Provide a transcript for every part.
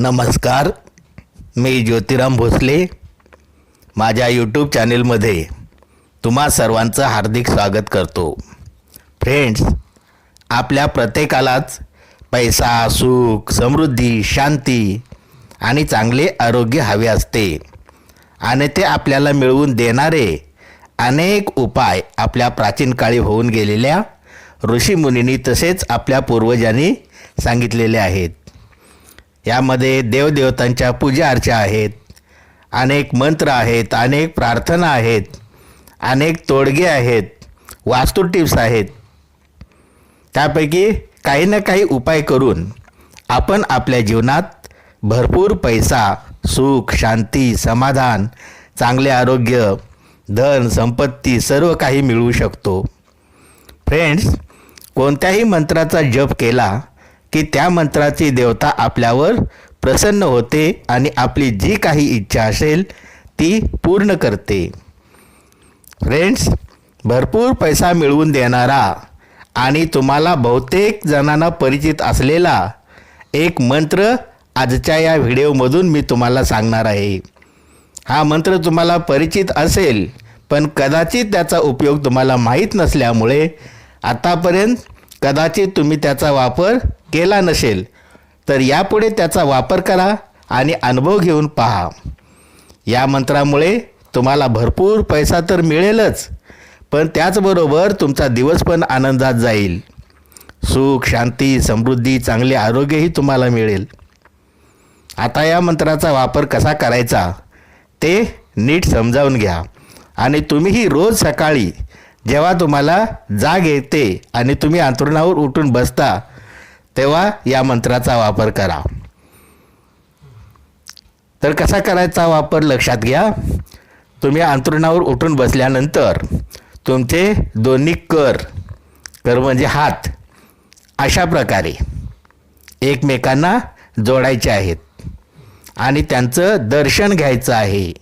नमस्कार मी ज्योतिराम भोसले माझ्या यूट्यूब चॅनेलमध्ये तुम्हा सर्वांचं हार्दिक स्वागत करतो. फ्रेंड्स आपल्या प्रत्येकालाच पैसा सुख समृद्धी शांती आणि चांगले आरोग्य हवे असते. आणि ते आपल्याला मिळवून देणारे अनेक उपाय आपल्या प्राचीन काळी होऊन गेलेल्या ऋषीमुनींनी तसेच आपल्या पूर्वजांनी सांगितलेले आहेत. यामध्ये देवदेवतांच्या पूजा अर्चा आहेत. अनेक मंत्र आहेत अनेक प्रार्थना आहेत अनेक तोडगे आहेत वास्तू टिप्स आहेत. त्यापैकी काही ना काही उपाय करून आपण आपल्या जीवनात भरपूर पैसा सुख शांती समाधान चांगले आरोग्य धन संपत्ती सर्व काही मिळवू शकतो. फ्रेंड्स कोणत्याही मंत्राचा जप केला की त्या मंत्राची देवता आपल्यावर प्रसन्न होते आणि आपली जी काही इच्छा असेल ती पूर्ण करते. फ्रेंड्स भरपूर पैसा मिळवून देणारा आणि तुम्हाला बहुतेक जणांना परिचित असलेला एक मंत्र आजच्या या व्हिडिओमधून मी तुम्हाला सांगणार आहे. हा मंत्र तुम्हाला परिचित असेल पण कदाचित त्याचा उपयोग तुम्हाला माहीत नसल्यामुळे आतापर्यंत कदाचित तुम्ही त्याचा वापर केला नसेल तर यापुढे त्याचा वापर करा आणि अनुभव घेऊन पहा. या मंत्रामुळे तुम्हाला भरपूर पैसा तर मिळेलच पण त्याचबरोबर तुमचा दिवस पण आनंदात जाईल. सुख शांती समृद्धी चांगले आरोग्यही तुम्हाला मिळेल. आता या मंत्राचा वापर कसा करायचा ते नीट समजावून घ्या. आणि तुम्हीही रोज सकाळी जेव्हा तुम्हाला जाग येते आणि तुम्ही अंथरुणावर उठून बसता तेव्हा या मंत्राचा वापर करा. तर कसा करायचा वापर लक्षात घ्या. तुम्ही अंथरुणावर उठून बसल्यानंतर तुमचे दोन्ही कर कर म्हणजे हात अशा प्रकारे एकमेकांना जोडायचे आहेत आणि त्यांचं दर्शन घ्यायचं आहे.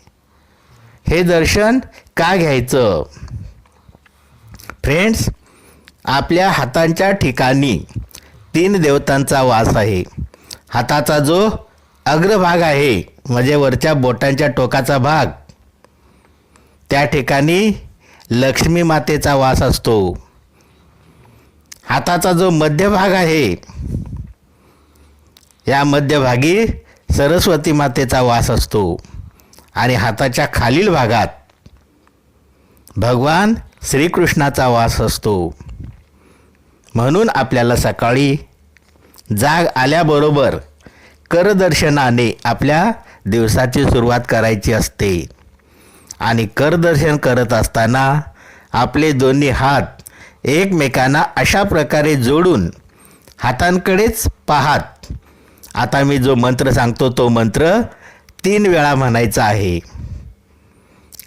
हे दर्शन का घ्यायचं? फ्रेंड्स आपल्या हातांच्या ठिकाणी तीन देवतांचा वास आहे. हाताचा जो अग्रभाग आहे म्हणजे वरच्या बोटांच्या टोकाचा भाग त्या ठिकाणी लक्ष्मी मातेचा वास असतो. हाताचा जो मध्यभाग आहे या मध्यभागी सरस्वती मातेचा वास असतो. आणि हाताच्या खालील भागात भगवान श्रीकृष्णाचा वास असतो. म्हणून आपल्याला सकाळी जाग आल्याबरोबर करदर्शनाने आपल्या दिवसाची सुरुवात करायची असते. आणि करदर्शन करत असताना आपले दोन्ही हात एकमेकांना अशा प्रकारे जोडून हातांकडेच पाहात. आता मी जो मंत्र सांगतो तो मंत्र तीन वेळा म्हणायचा आहे.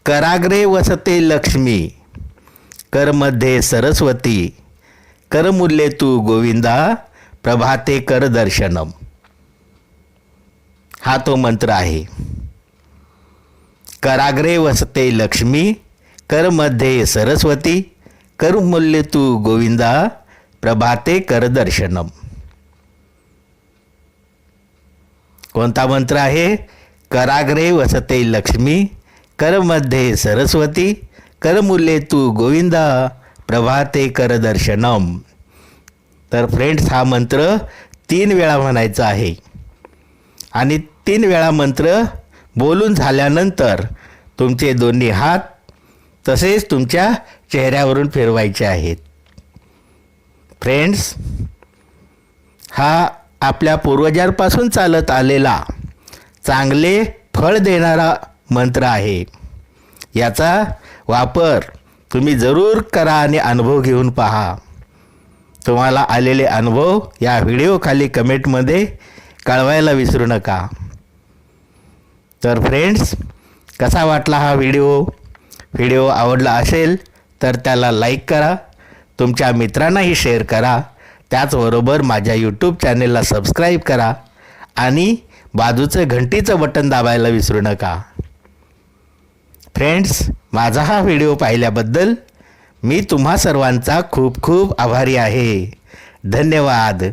कराग्रे वसते लक्ष्मी. करमध्ये सरस्वती. करमूल्ये तू गोविंदा प्रभाते कर दर्शनम. हा तो मंत्र आहे. कराग्रे वसते लक्ष्मी करमध्ये सरस्वती करमूल्ये तू गोविंदा प्रभाते कर दर्शनम. कोणता मंत्र आहे? कराग्रे वसते लक्ष्मी करमध्ये सरस्वती करमुले तू गोविंदा प्रभाते कर दर्शनम. तर फ्रेंड्स हा मंत्र तीन वेळा म्हणायचा आहे. आणि तीन वेळा मंत्र बोलून झाल्यानंतर तुमचे दोन्ही हात तसेच तुमच्या चेहऱ्यावरून फिरवायचे आहेत. फ्रेंड्स हा आपल्या पूर्वजांपासून चालत आलेला चांगले फळ देणारा मंत्र आहे. याचा वापर. तुम्ही जरूर करा आणि अनुभव घेऊन पहा. तुम्हाला आलेले अनुभव या व्हिडिओखाली कमेंटमध्ये कळवायला विसरू नका. तर फ्रेंड्स कसा वाटला हा व्हिडिओ? व्हिडिओ आवडला असेल तर त्याला लाईक करा. तुमच्या मित्रांनाही शेअर करा. त्याचबरोबर माझ्या यूट्यूब चॅनेलला सबस्क्राईब करा. आणि बाजूचं घंटीचं बटन दाबायला विसरू नका. फ्रेंड्स माझा हा व्हिडिओ पाहिल्याबद्दल मी तुम्हा सर्वांचा खूप खूप आभारी आहे. धन्यवाद.